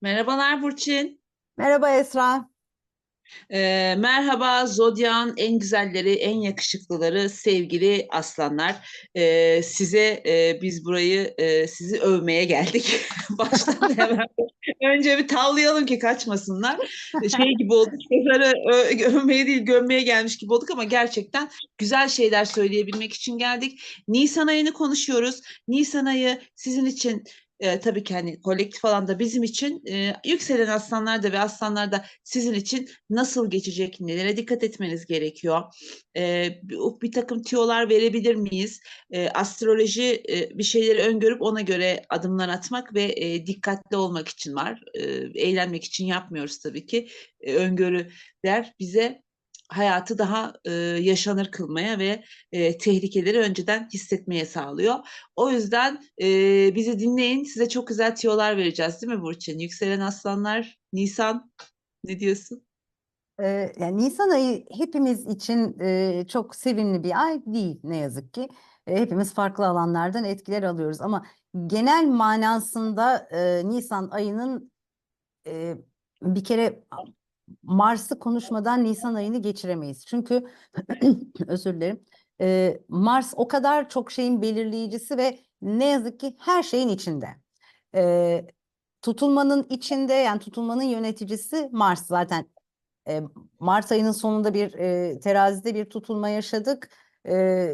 Merhabalar Burçin. Merhaba Esra. Ee, merhaba Zodyak'ın en güzelleri, en yakışıklıları, sevgili aslanlar. Ee, size e, biz burayı e, sizi övmeye geldik. Baştan hemen. Önce bir tavlayalım ki kaçmasınlar. Şey gibi olduk, ö- övmeye değil gömmeye gelmiş gibi olduk ama gerçekten güzel şeyler söyleyebilmek için geldik. Nisan ayını konuşuyoruz. Nisan ayı sizin için e, tabii ki hani kolektif alanda bizim için e, yükselen aslanlarda ve aslanlarda sizin için nasıl geçecek, nelere dikkat etmeniz gerekiyor? E, bir, bir takım tüyolar verebilir miyiz? E, astroloji e, bir şeyleri öngörüp ona göre adımlar atmak ve e, dikkatli olmak için var. E, eğlenmek için yapmıyoruz tabii ki. E, öngörüler bize hayatı daha e, yaşanır kılmaya ve e, tehlikeleri önceden hissetmeye sağlıyor. O yüzden e, bizi dinleyin. Size çok güzel tiyolar vereceğiz değil mi Burçin? Yükselen aslanlar, Nisan ne diyorsun? Ee, yani Nisan ayı hepimiz için e, çok sevimli bir ay değil ne yazık ki. E, hepimiz farklı alanlardan etkiler alıyoruz ama genel manasında e, Nisan ayının e, bir kere Mars'ı konuşmadan Nisan ayını geçiremeyiz. Çünkü özür dilerim. e, Mars o kadar çok şeyin belirleyicisi ve ne yazık ki her şeyin içinde. E, tutulmanın içinde yani tutulmanın yöneticisi Mars zaten e, Mart ayının sonunda bir e, terazide bir tutulma yaşadık. E,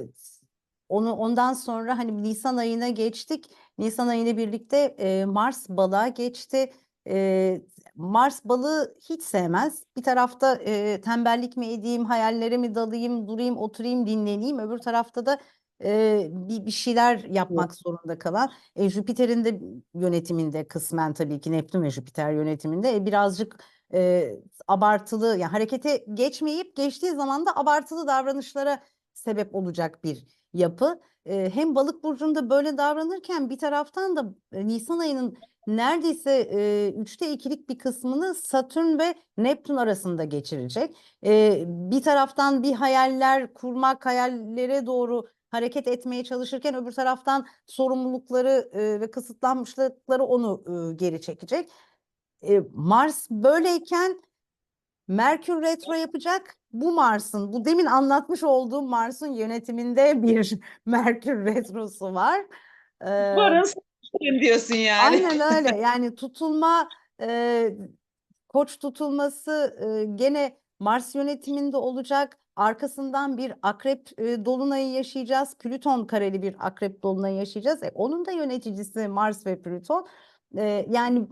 onu ondan sonra hani Nisan ayına geçtik. Nisan ayıyla birlikte e, Mars balığa geçti. E, Mars balığı hiç sevmez. Bir tarafta e, tembellik mi edeyim, hayallere mi dalayım, durayım, oturayım, dinleneyim. Öbür tarafta da e, bir, bir şeyler yapmak zorunda kalan. E, Jüpiter'in de yönetiminde kısmen tabii ki Neptün ve Jüpiter yönetiminde e, birazcık e, abartılı yani harekete geçmeyip geçtiği zaman da abartılı davranışlara sebep olacak bir yapı. E, hem balık burcunda böyle davranırken bir taraftan da e, Nisan ayının neredeyse e, üçte ikilik bir kısmını Satürn ve Neptün arasında geçirecek. E, bir taraftan bir hayaller kurmak, hayallere doğru hareket etmeye çalışırken öbür taraftan sorumlulukları e, ve kısıtlanmışlıkları onu e, geri çekecek. E, Mars böyleyken Merkür retro yapacak. Bu Mars'ın, bu demin anlatmış olduğum Mars'ın yönetiminde bir Merkür retrosu var. Ee, Varın s**eyim diyorsun yani. aynen öyle. Yani tutulma, e, koç tutulması e, gene Mars yönetiminde olacak. Arkasından bir akrep e, dolunayı yaşayacağız. Plüton kareli bir akrep dolunayı yaşayacağız. E, onun da yöneticisi Mars ve Plüton. E, yani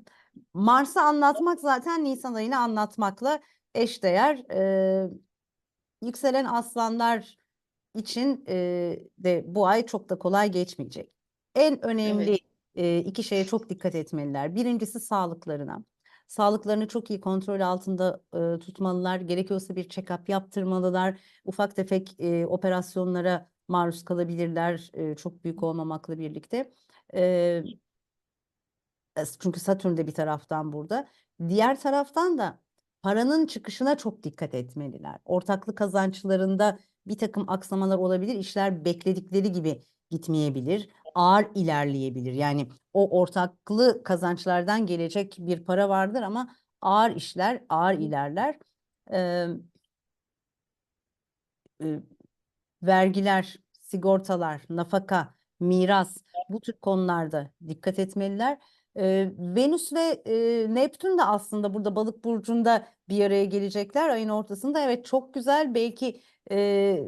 Mars'ı anlatmak zaten Nisan ayını anlatmakla eşdeğer. E, yükselen aslanlar için e, de bu ay çok da kolay geçmeyecek. En önemli e, iki şeye çok dikkat etmeliler. Birincisi sağlıklarına. Sağlıklarını çok iyi kontrol altında e, tutmalılar. Gerekiyorsa bir check-up yaptırmalılar. Ufak tefek e, operasyonlara maruz kalabilirler. e, çok büyük olmamakla birlikte. E, çünkü Satürn de bir taraftan burada. Diğer taraftan da paranın çıkışına çok dikkat etmeliler. Ortaklık kazançlarında bir takım aksamalar olabilir. İşler bekledikleri gibi gitmeyebilir. Ağır ilerleyebilir. Yani o ortaklı kazançlardan gelecek bir para vardır ama ağır işler, ağır ilerler. Ee, e, vergiler, sigortalar, nafaka, miras bu tür konularda dikkat etmeliler. Ee, Venüs ve e, Neptün de aslında burada Balık burcunda bir araya gelecekler ayın ortasında. Evet çok güzel belki e,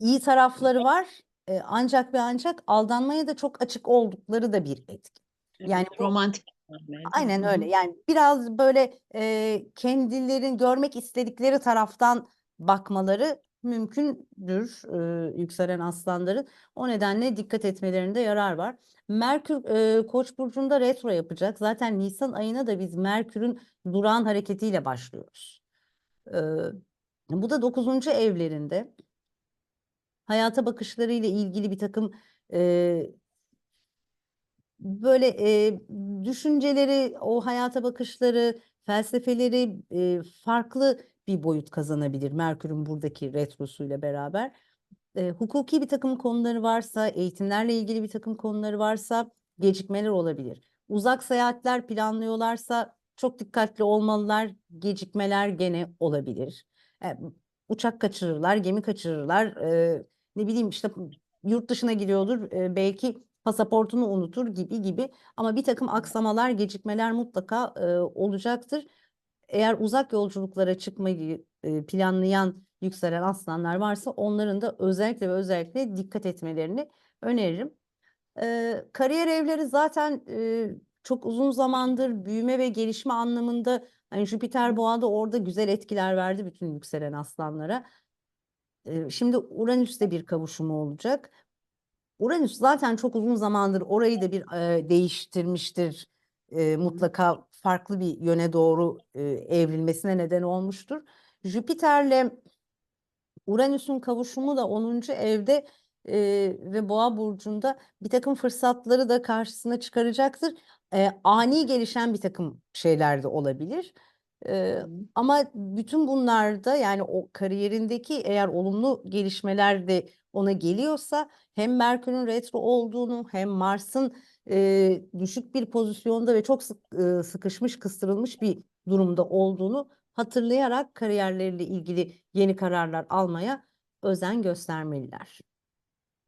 iyi tarafları var E, ancak ve ancak aldanmaya da çok açık oldukları da bir etki. Yani bu- romantik. Aynen öyle. Yani biraz böyle e, kendilerin görmek istedikleri taraftan bakmaları mümkündür e, yükselen aslanların. O nedenle dikkat etmelerinde yarar var. Merkür e, Koç burcunda retro yapacak. Zaten Nisan ayına da biz Merkür'ün durağan hareketiyle başlıyoruz. E, bu da 9. evlerinde hayata bakışlarıyla ilgili bir takım e, böyle e, düşünceleri, o hayata bakışları, felsefeleri e, farklı bir boyut kazanabilir Merkür'ün buradaki retrosuyla beraber. E, hukuki bir takım konuları varsa, eğitimlerle ilgili bir takım konuları varsa gecikmeler olabilir. Uzak seyahatler planlıyorlarsa çok dikkatli olmalılar. Gecikmeler gene olabilir. E, uçak kaçırırlar, gemi kaçırırlar. e, ne bileyim işte yurt dışına gidiyordur. e, belki pasaportunu unutur gibi gibi. Ama bir takım aksamalar, gecikmeler mutlaka e, olacaktır. Eğer uzak yolculuklara çıkmayı e, planlayan yükselen aslanlar varsa onların da özellikle ve özellikle dikkat etmelerini öneririm. Eee, kariyer evleri zaten eee, çok uzun zamandır büyüme ve gelişme anlamında hani Jüpiter Boğa'da orada güzel etkiler verdi bütün yükselen aslanlara. Şimdi Uranüs'te bir kavuşumu olacak. Uranüs zaten çok uzun zamandır orayı da bir değiştirmiştir. Mutlaka farklı bir yöne doğru evrilmesine neden olmuştur. Jüpiter'le Uranüs'ün kavuşumu da 10. evde ve Boğa burcunda bir takım fırsatları da karşısına çıkaracaktır. Ani gelişen bir takım şeyler de olabilir. Ama bütün bunlarda yani o kariyerindeki eğer olumlu gelişmeler de ona geliyorsa hem Merkür'ün retro olduğunu hem Mars'ın eee, düşük bir pozisyonda ve çok sık, ııı, sıkışmış, kıstırılmış bir durumda olduğunu hatırlayarak kariyerleriyle ilgili yeni kararlar almaya özen göstermeliler.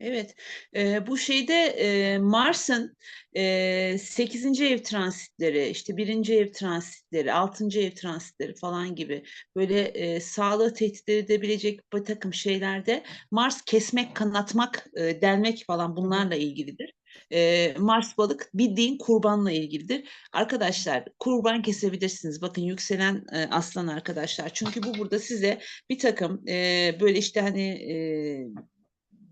Evet, eee, bu şeyde eee, Mars'ın eee 8. ev transitleri, işte 1. ev transitleri, 6. ev transitleri falan gibi böyle eee, sağlığı tehdit edebilecek bir takım şeylerde Mars kesmek, kanatmak, eee, delmek falan bunlarla ilgilidir. Eee, Mars balık bildiğin kurbanla ilgilidir. Arkadaşlar kurban kesebilirsiniz. Bakın yükselen eee, aslan arkadaşlar. Çünkü bu burada size bir takım eee, böyle işte hani eee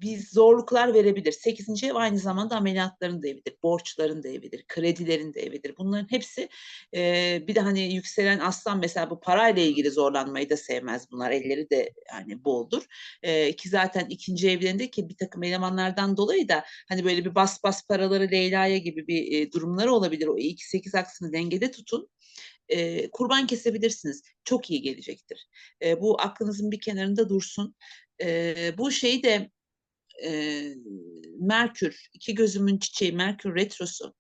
bir zorluklar verebilir. 8. ev aynı zamanda ameliyatların da evidir, borçların da evidir, kredilerin de evidir. Bunların hepsi eee, bir de hani yükselen aslan mesela bu parayla ilgili zorlanmayı da sevmez bunlar. Elleri de yani boldur. Eee, ki zaten ikinci evlerinde ki bir takım elemanlardan dolayı da hani böyle bir bas bas paraları Leyla'ya gibi bir eee, durumları olabilir. O 2-8 aksını dengede tutun. Eee, kurban kesebilirsiniz. Çok iyi gelecektir. Eee, bu aklınızın bir kenarında dursun. Eee, bu şeyi de eee, Merkür, iki gözümün çiçeği Merkür retrosu.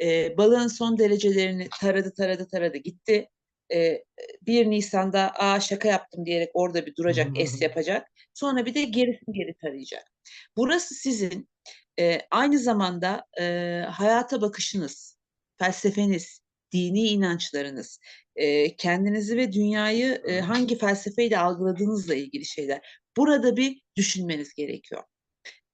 Eee, balığın son derecelerini taradı taradı taradı gitti. Eee, 1 Nisan'da aa şaka yaptım diyerek orada bir duracak, es yapacak. Sonra bir de gerisini geri tarayacak. Burası sizin eee, aynı zamanda eee, hayata bakışınız, felsefeniz, dini inançlarınız, eee, kendinizi ve dünyayı eee, hangi felsefeyle algıladığınızla ilgili şeyler. Burada bir düşünmeniz gerekiyor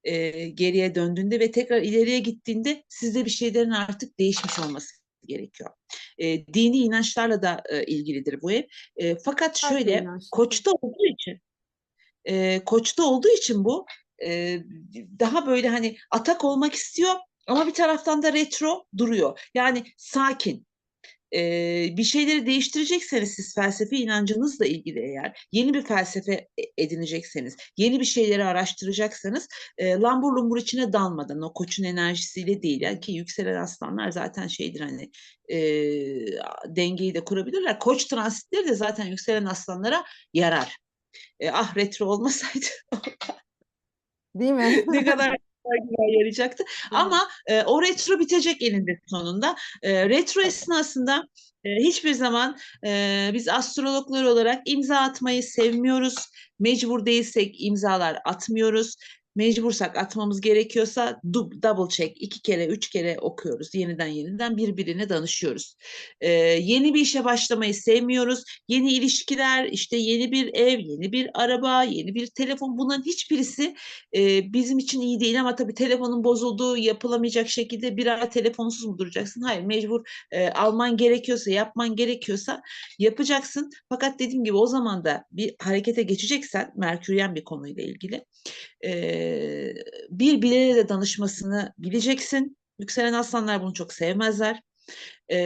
eee, geriye döndüğünde ve tekrar ileriye gittiğinde sizde bir şeylerin artık değişmiş olması gerekiyor. Eee, dini inançlarla da eee, ilgilidir bu ev. Eee, fakat şöyle inançlar. Koç'ta olduğu için eee, Koç'ta olduğu için bu eee, daha böyle hani atak olmak istiyor ama bir taraftan da retro duruyor. Yani sakin. Eee, bir şeyleri değiştirecekseniz siz felsefi inancınızla ilgili eğer yeni bir felsefe e edinecekseniz, yeni bir şeyleri araştıracaksanız eee, lambur lumbur içine dalmadan o Koç'un enerjisiyle değil ya ki yükselen aslanlar zaten şeydir hani eee, dengeyi de kurabilirler. Koç transitleri de zaten yükselen aslanlara yarar. Eee, ah retro olmasaydı Değil mi? ne kadar güzel yarayacaktı. Ama eee, o retro bitecek eninde sonunda. Eee, retro esnasında eee, hiçbir zaman eee, biz astrologlar olarak imza atmayı sevmiyoruz. Mecbur değilsek imzalar atmıyoruz. Mecbursak atmamız gerekiyorsa double check 2 kere 3 kere okuyoruz. Yeniden yeniden birbirine danışıyoruz. Eee, yeni bir işe başlamayı sevmiyoruz. Yeni ilişkiler, işte yeni bir ev, yeni bir araba, yeni bir telefon bunların hiçbirisi eee, bizim için iyi değil ama tabii telefonun bozulduğu, yapılamayacak şekilde bir ay telefonsuz mu duracaksın? Hayır, mecbur eee, alman gerekiyorsa, yapman gerekiyorsa yapacaksın. Fakat dediğim gibi o zaman da bir harekete geçeceksen Merküryen bir konuyla ilgili eee, bir bilene de danışmasını bileceksin. Yükselen aslanlar bunu çok sevmezler. Eee,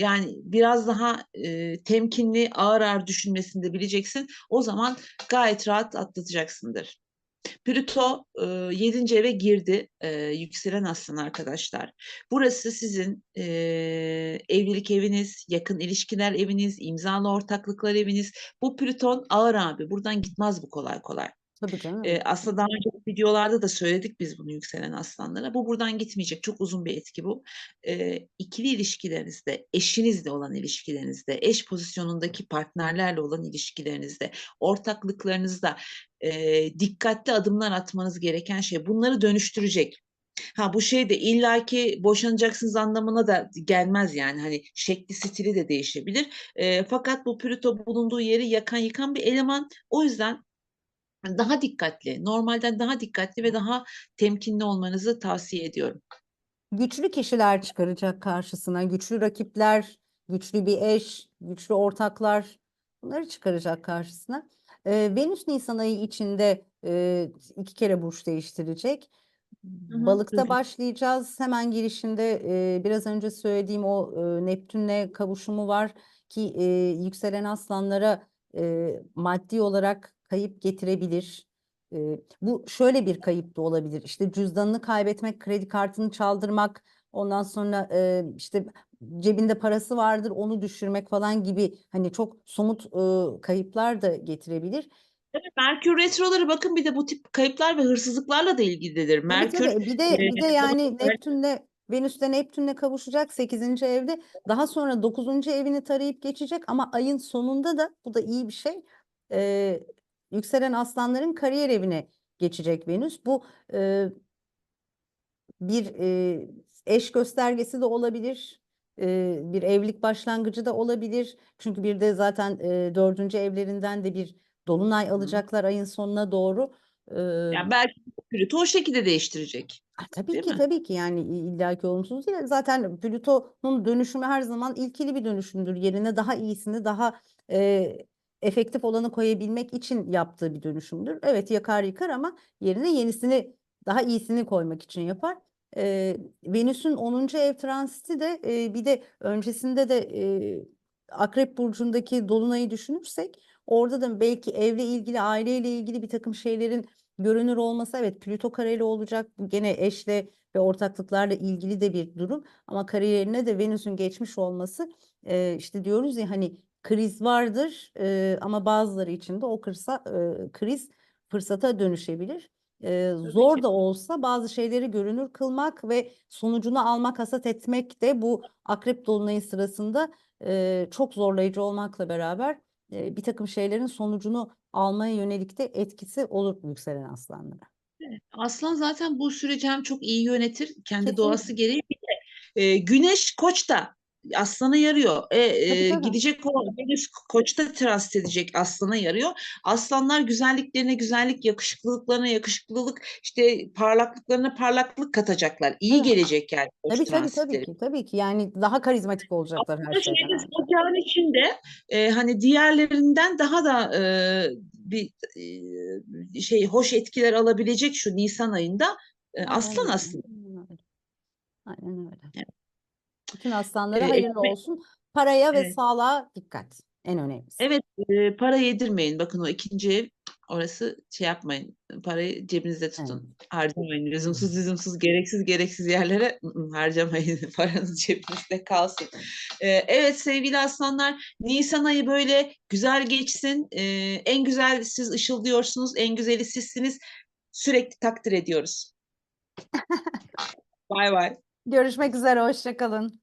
yani biraz daha eee, temkinli, ağır ağır düşünmesini de bileceksin. O zaman gayet rahat atlatacaksındır. Plüto eee 7. eve girdi. Eee, yükselen aslan arkadaşlar. Burası sizin eee, evlilik eviniz, yakın ilişkiler eviniz, imzalı ortaklıklar eviniz. Bu Plüton ağır abi. Buradan gitmez bu kolay kolay. Tabii canım. Ee, aslında daha önce videolarda da söyledik biz bunu yükselen aslanlara. Bu buradan gitmeyecek. Çok uzun bir etki bu. Ee, ikili ilişkilerinizde, eşinizle olan ilişkilerinizde, eş pozisyonundaki partnerlerle olan ilişkilerinizde, ortaklıklarınızda e, dikkatli adımlar atmanız gereken şey. Bunları dönüştürecek. Ha bu şey de illaki boşanacaksınız anlamına da gelmez yani hani şekli stili de değişebilir. Ee, fakat bu Plüto bulunduğu yeri yakan yıkan bir eleman. O yüzden daha dikkatli, normalden daha dikkatli ve daha temkinli olmanızı tavsiye ediyorum. Güçlü kişiler çıkaracak karşısına, güçlü rakipler, güçlü bir eş, güçlü ortaklar bunları çıkaracak karşısına. Ee, Venüs Nisan ayı içinde e, iki kere burç değiştirecek. hı, Balıkta duydum. başlayacağız. Hemen girişinde e, biraz önce söylediğim o e, Neptünle kavuşumu var ki e, yükselen aslanlara e, maddi olarak kayıp getirebilir. E, bu şöyle bir kayıp da olabilir. İşte cüzdanını kaybetmek, kredi kartını çaldırmak, ondan sonra e, işte cebinde parası vardır onu düşürmek falan gibi hani çok somut e, kayıplar da getirebilir. Evet, Merkür retroları bakın bir de bu tip kayıplar ve hırsızlıklarla da ilgilidir. Merkür tabii. Bir de bir de yani Neptün'le Venüs'le Neptün'le kavuşacak 8. evde. Daha sonra 9. evini tarayıp geçecek ama ayın sonunda da bu da iyi bir şey. e, yükselen aslanların kariyer evine geçecek Venüs. Bu e, bir e, eş göstergesi de olabilir. e, bir evlilik başlangıcı da olabilir. Çünkü bir de zaten e, dördüncü evlerinden de bir dolunay alacaklar ayın sonuna doğru. E, yani belki Plüto o şekilde değiştirecek. Tabii Değil ki mi? tabii ki yani illaki olumsuz değil. Zaten Plüton'un dönüşümü her zaman ilkili bir dönüşümdür. Yerine daha iyisini, daha e, efektif olanı koyabilmek için yaptığı bir dönüşümdür. Evet yakar yıkar ama yerine yenisini, daha iyisini koymak için yapar. E, Venüs'ün 10. ev transiti de e, bir de öncesinde de e, Akrep Burcu'ndaki Dolunay'ı düşünürsek orada da belki evle ilgili, aileyle ilgili bir takım şeylerin görünür olması evet Plüto kareli olacak. Bu gene eşle ve ortaklıklarla ilgili de bir durum. Ama kariyerine de Venüs'ün geçmiş olması e, işte diyoruz ya hani kriz vardır e, ama bazıları için de o kırsa, e, kriz fırsata dönüşebilir. E, zor da olsa bazı şeyleri görünür kılmak ve sonucunu almak, hasat etmek de bu Akrep Dolunayı sırasında e, çok zorlayıcı olmakla beraber e, bir takım şeylerin sonucunu almaya yönelik de etkisi olur yükselen aslanlara. Aslan zaten bu süreci hem çok iyi yönetir kendi Kesinlikle. doğası gereği bir de e, Güneş Koç'ta Aslan'a yarıyor. E, e, tabii. gidecek o Venüs Koç'ta transit edecek Aslan'a yarıyor. Aslanlar güzelliklerine güzellik, yakışıklılıklarına yakışıklılık, işte parlaklıklarına parlaklık katacaklar. İyi Evet. gelecek yani Tabii tabii tabii ki tabii ki yani daha karizmatik olacaklar her Ama şeyden şeyde önce. Zodyan içinde e, hani diğerlerinden daha da e, bir e, şey hoş etkiler alabilecek şu Nisan ayında e, aslan aslında. aynen öyle. Aynen öyle. Evet. Bütün aslanlara Ee, hayırlı ekmek- olsun. Paraya ve Evet. sağlığa dikkat. En önemlisi. Evet, e, para yedirmeyin. Bakın o ikinci ev orası şey yapmayın. Parayı cebinizde tutun. Harcamayın. Lüzumsuz lüzumsuz gereksiz gereksiz yerlere harcamayın. Paranız cebinizde kalsın. E, evet sevgili aslanlar Nisan ayı böyle güzel geçsin. E, en güzel siz ışıldıyorsunuz. En güzeli sizsiniz. Sürekli takdir ediyoruz. Bay bay. Görüşmek üzere. Hoşça kalın.